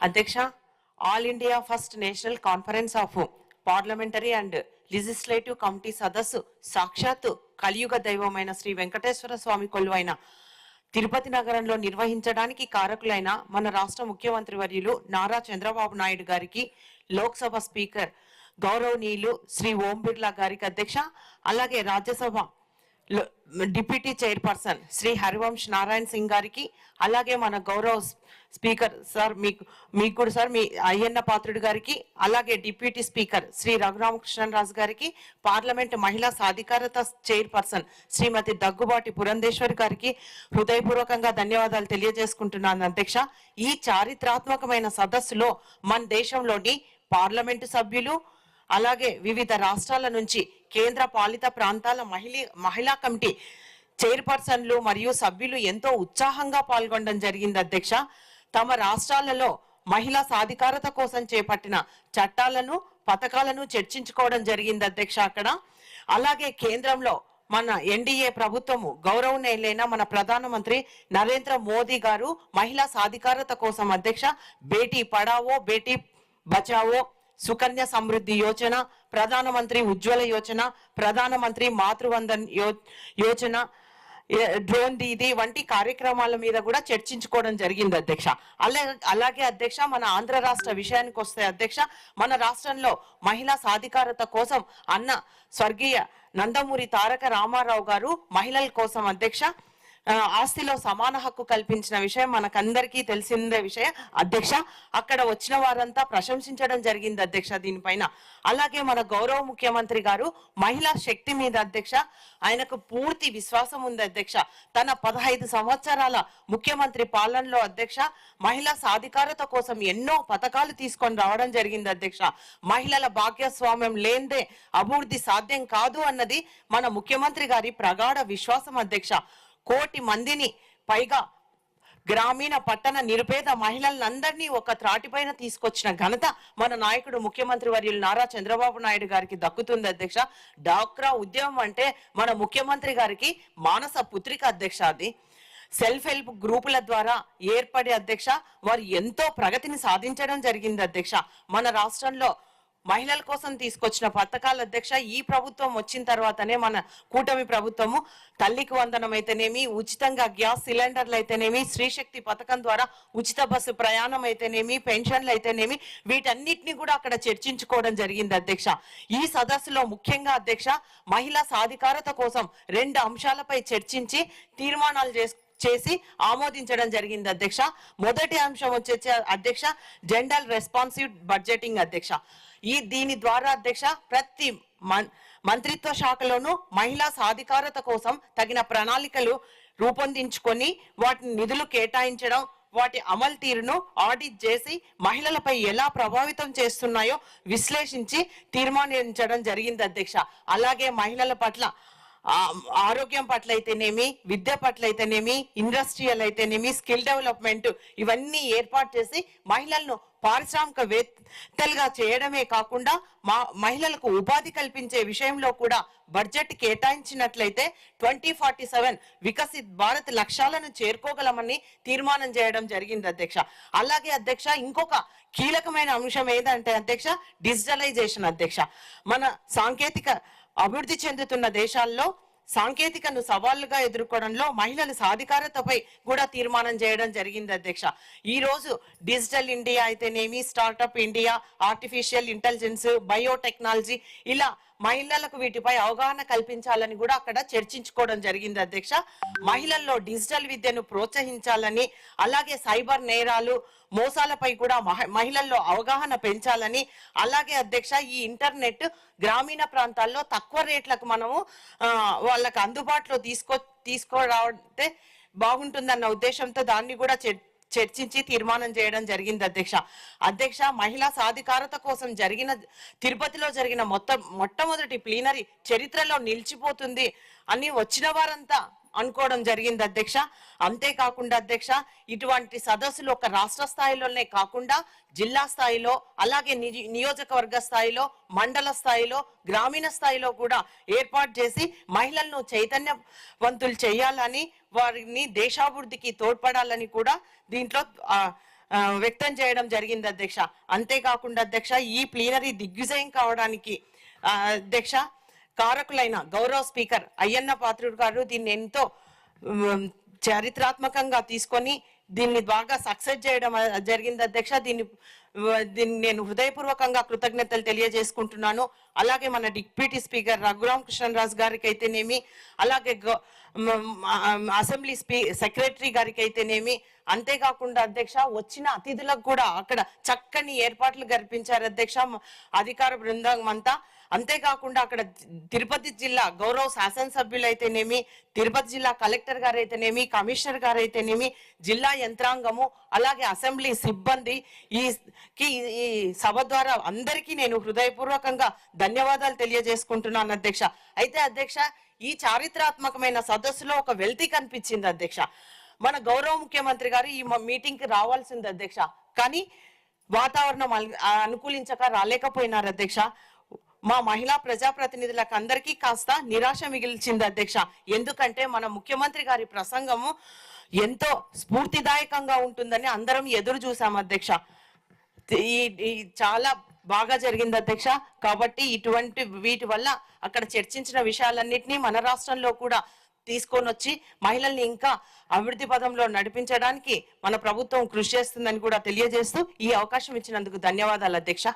అధ్యక్ష all India first national conference of parliamentary and legislative committee సదస్సు సాక్షాత్తు కలియుగ దైవమైన శ్రీ వెంకటేశ్వర స్వామి కొలువైన తిరుపతి నగరంలో నిర్వహించడానికి కారకులైన మన రాష్ట్ర ముఖ్యమంత్రి వర్యులు నారా చంద్రబాబు నాయుడు గారికి లోక్సభ స్పీకర్ గౌరవనీయులు శ్రీ ఓం బిర్లా గారికి అధ్యక్ష అలాగే రాజ్యసభ డిప్యూటీ చైర్పర్సన్ శ్రీ హరివంశ్ నారాయణ సింగ్ గారికి అలాగే మన గౌరవ స్పీకర్ సార్ మీకు మీకు కూడా సార్ మీ అయ్యన్న పాత్రుడు గారికి అలాగే డిప్యూటీ స్పీకర్ శ్రీ రఘురామకృష్ణరాజు గారికి పార్లమెంట్ మహిళా సాధికారత చైర్పర్సన్ శ్రీమతి దగ్గుబాటి పురంధేశ్వరి గారికి హృదయపూర్వకంగా ధన్యవాదాలు తెలియజేసుకుంటున్నాను అధ్యక్ష. ఈ చారిత్రాత్మకమైన సదస్సులో మన దేశంలోని పార్లమెంటు సభ్యులు అలాగే వివిధ రాష్ట్రాల నుంచి కేంద్ర పాలిత ప్రాంతాల మహిళ మహిళా కమిటీ చైర్పర్సన్లు మరియు సభ్యులు ఎంతో ఉత్సాహంగా పాల్గొనడం జరిగింది అధ్యక్ష. తమ రాష్ట్రాలలో మహిళా సాధికారత కోసం చేపట్టిన చట్టాలను పథకాలను చర్చించుకోవడం జరిగింది అధ్యక్ష అక్కడ. అలాగే కేంద్రంలో మన ఎన్డీఏ ప్రభుత్వము గౌరవనీయులైన మన ప్రధానమంత్రి నరేంద్ర మోదీ గారు మహిళా సాధికారత కోసం అధ్యక్ష బేటీ పడావో బేటీ బచావో సుకన్య సమృద్ధి యోజన ప్రధానమంత్రి ఉజ్వల యోజన ప్రధానమంత్రి మాతృవందన్ యో- యోజన డ్రోన్ దీది వంటి కార్యక్రమాల మీద కూడా చర్చించుకోవడం జరిగింది అధ్యక్ష. అలాగే అలాగే అధ్యక్ష మన ఆంధ్ర రాష్ట్ర విషయానికి వస్తే అధ్యక్ష మన రాష్ట్రంలో మహిళా సాధికారత కోసం అన్న స్వర్గీయ నందమూరి తారక రామారావు గారు మహిళల కోసం అధ్యక్ష ఆస్తిలో సమాన హక్కు కల్పించిన విషయం మనకందరికీ తెలిసిందే విషయం. అధ్యక్ష అక్కడ వచ్చిన వారంతా ప్రశంసించడం జరిగింది అధ్యక్ష దీనిపైన. అలాగే మన గౌరవ ముఖ్యమంత్రి గారు మహిళా శక్తి మీద అధ్యక్ష ఆయనకు పూర్తి విశ్వాసం ఉంది అధ్యక్ష. తన పదహైదు సంవత్సరాల ముఖ్యమంత్రి పాలనలో అధ్యక్ష మహిళా సాధికారత కోసం ఎన్నో పథకాలు తీసుకొని రావడం జరిగింది అధ్యక్ష. మహిళల భాగ్యస్వామ్యం లేందే అభివృద్ధి సాధ్యం కాదు అన్నది మన ముఖ్యమంత్రి గారి ప్రగాఢ విశ్వాసం అధ్యక్ష. కోటి మందిని పైగా గ్రామీణ పట్టణ నిరుపేద మహిళలందరినీ ఒక త్రాటిపైన తీసుకొచ్చిన ఘనత మన నాయకుడు ముఖ్యమంత్రి వర్యులు నారా చంద్రబాబు నాయుడు గారికి దక్కుతుంది అధ్యక్ష. డాక్రా ఉద్యమం అంటే మన ముఖ్యమంత్రి గారికి మానస పుత్రిక అధ్యక్ష. అది సెల్ఫ్ హెల్ప్ గ్రూపుల ద్వారా ఏర్పడే అధ్యక్ష. వారు ఎంతో ప్రగతిని సాధించడం జరిగింది అధ్యక్ష. మన రాష్ట్రంలో మహిళల కోసం తీసుకొచ్చిన పథకాల అధ్యక్ష ఈ ప్రభుత్వం వచ్చిన తర్వాతనే మన కూటమి ప్రభుత్వము తల్లికి వందనం అయితేనేమి ఉచితంగా గ్యాస్ సిలిండర్లు అయితేనేమి స్త్రీశక్తి పథకం ద్వారా ఉచిత బస్సు ప్రయాణం అయితేనేమి పెన్షన్లు అయితేనేమి వీటన్నిటిని కూడా అక్కడ చర్చించుకోవడం జరిగింది అధ్యక్ష. ఈ సదస్సులో ముఖ్యంగా అధ్యక్ష మహిళా సాధికారత కోసం రెండు అంశాలపై చర్చించి తీర్మానాలు చేసుకు చేసి ఆమోదించడం జరిగింది అధ్యక్ష. మొదటి అంశం వచ్చేసి అధ్యక్ష జెండర్ రెస్పాన్సివ్ బడ్జెటింగ్ అధ్యక్ష. ఈ దీని ద్వారా అధ్యక్ష ప్రతి మంత్రిత్వ శాఖలోనూ మహిళా సాధికారత కోసం తగిన ప్రణాళికలు రూపొందించుకొని వాటిని నిధులు కేటాయించడం వాటి అమలు తీరును ఆడిట్ చేసి మహిళలపై ఎలా ప్రభావితం చేస్తున్నాయో విశ్లేషించి తీర్మానించడం జరిగింది అధ్యక్ష. అలాగే మహిళల పట్ల ఆరోగ్యం పట్ల అయితేనేమి విద్య పట్ల అయితేనేమి ఇండస్ట్రియల్ అయితేనేమి స్కిల్ డెవలప్మెంట్ ఇవన్నీ ఏర్పాటు చేసి మహిళలను పారిశ్రామికవేత్తలుగా చేయడమే కాకుండా మా మహిళలకు ఉపాధి కల్పించే విషయంలో కూడా budget కేటాయించినట్లయితే twenty forty seven Viksit Bharat లక్ష్యాలను చేరుకోగలమని తీర్మానం చేయడం జరిగింది అధ్యక్ష. అలాగే అధ్యక్ష ఇంకొక కీలకమైన అంశం ఏదంటే అధ్యక్ష డిజిటలైజేషన్ అధ్యక్ష. మన సాంకేతిక అభివృద్ధి చెందుతున్న దేశాల్లో సాంకేతికను సవాళ్ళుగా ఎదుర్కోవడంలో మహిళల సాధికారతపై కూడా తీర్మానం చేయడం జరిగింది అధ్యక్ష. ఈ రోజు డిజిటల్ ఇండియా అయితేనేమి startup India artificial intelligence biotechnology ఇలా మహిళలకు వీటిపై అవగాహన కల్పించాలని కూడా అక్కడ చర్చించుకోవడం జరిగింది అధ్యక్ష. మహిళల్లో డిజిటల్ విద్యను ప్రోత్సహించాలని అలాగే సైబర్ నేరాలు మోసాలపై కూడా మహ- మహిళల్లో అవగాహన పెంచాలని అలాగే అధ్యక్ష ఈ ఇంటర్నెట్ గ్రామీణ ప్రాంతాల్లో తక్కువ రేట్లకు మనము వాళ్ళకు అందుబాటులో తీసుకో తీసుకురావటే బాగుంటుందన్న ఉద్దేశంతో దాన్ని కూడా చర్చించి తీర్మానం చేయడం జరిగింది అధ్యక్ష. అధ్యక్ష మహిళా సాధికారత కోసం జరిగిన తిరుపతిలో జరిగిన మొత్తం మొట్టమొదటి ప్లీనరీ చరిత్రలో నిలిచిపోతుంది అని వచ్చిన వారంతా అనుకోవడం జరిగింది అధ్యక్ష. అంతేకాకుండా అధ్యక్ష ఇటువంటి సదస్సులు ఒక రాష్ట్ర స్థాయిలోనే కాకుండా జిల్లా స్థాయిలో అలాగే నియోజకవర్గ స్థాయిలో మండల స్థాయిలో గ్రామీణ స్థాయిలో కూడా ఏర్పాటు చేసి మహిళలను చైతన్యవంతులు చేయాలని వారిని దేశాభివృద్ధికి తోడ్పడాలని కూడా దీంట్లో వ్యక్తం చేయడం జరిగింది అధ్యక్ష. అంతేకాకుండా అధ్యక్ష ఈ ప్లీనరీ దిగ్విజయం కావడానికి అధ్యక్ష కారకులైన గౌరవ స్పీకర్ అయ్యన్న పాత్రుడు గారు దీన్ని ఎంతో చారిత్రాత్మకంగా తీసుకొని దీన్ని బాగా సక్సెస్ చేయడం జరిగింది. అధ్యక్ష దీన్ని దీన్ని నేను హృదయపూర్వకంగా కృతజ్ఞతలు తెలియజేసుకుంటున్నాను. అలాగే మన డిప్యూటీ స్పీకర్ రఘురామ్ కృష్ణరాజు గారికి అయితేనేమి అలాగే అసెంబ్లీ స్పీ సెక్రటరీ గారికి అయితేనేమి అంతేకాకుండా అధ్యక్ష వచ్చిన అతిథులకు కూడా అక్కడ చక్కని ఏర్పాట్లు కల్పించారు అధ్యక్ష అధికార బృందం అంతా. అంతేకాకుండా అక్కడ తిరుపతి జిల్లా గౌరవ శాసనసభ్యులు అయితేనేమి తిరుపతి జిల్లా కలెక్టర్ గారు అయితేనేమి కమిషనర్ గారు అయితేనేమి జిల్లా యంత్రాంగము అలాగే అసెంబ్లీ సిబ్బంది ఈ కి ఈ సభ ద్వారా అందరికీ నేను హృదయపూర్వకంగా ధన్యవాదాలు తెలియజేసుకుంటున్నాను అధ్యక్ష. అయితే అధ్యక్ష ఈ చారిత్రాత్మకమైన సదస్సులో ఒక వెల్తీ కనిపించింది అధ్యక్ష. మన గౌరవ ముఖ్యమంత్రి గారు ఈ మీటింగ్కి రావాల్సింది అధ్యక్ష. కానీ వాతావరణం అనుకూలించక రాలేకపోయినారు అధ్యక్ష. మా మహిళా ప్రజాప్రతినిధులకు అందరికీ కాస్త నిరాశ మిగిల్చింది అధ్యక్ష. ఎందుకంటే మన ముఖ్యమంత్రి గారి ప్రసంగము ఎంతో స్ఫూర్తిదాయకంగా ఉంటుందని అందరం ఎదురు చూసాం అధ్యక్ష. ఈ చాలా బాగా జరిగింది అధ్యక్ష. కాబట్టి ఇటువంటి వీటి వల్ల అక్కడ చర్చించిన విషయాలన్నింటినీ మన రాష్ట్రంలో కూడా తీసుకొని వచ్చి మహిళల్ని ఇంకా అభివృద్ధి పదంలో నడిపించడానికి మన ప్రభుత్వం కృషి చేస్తుందని కూడా తెలియజేస్తూ ఈ అవకాశం ఇచ్చినందుకు ధన్యవాదాలు అధ్యక్ష.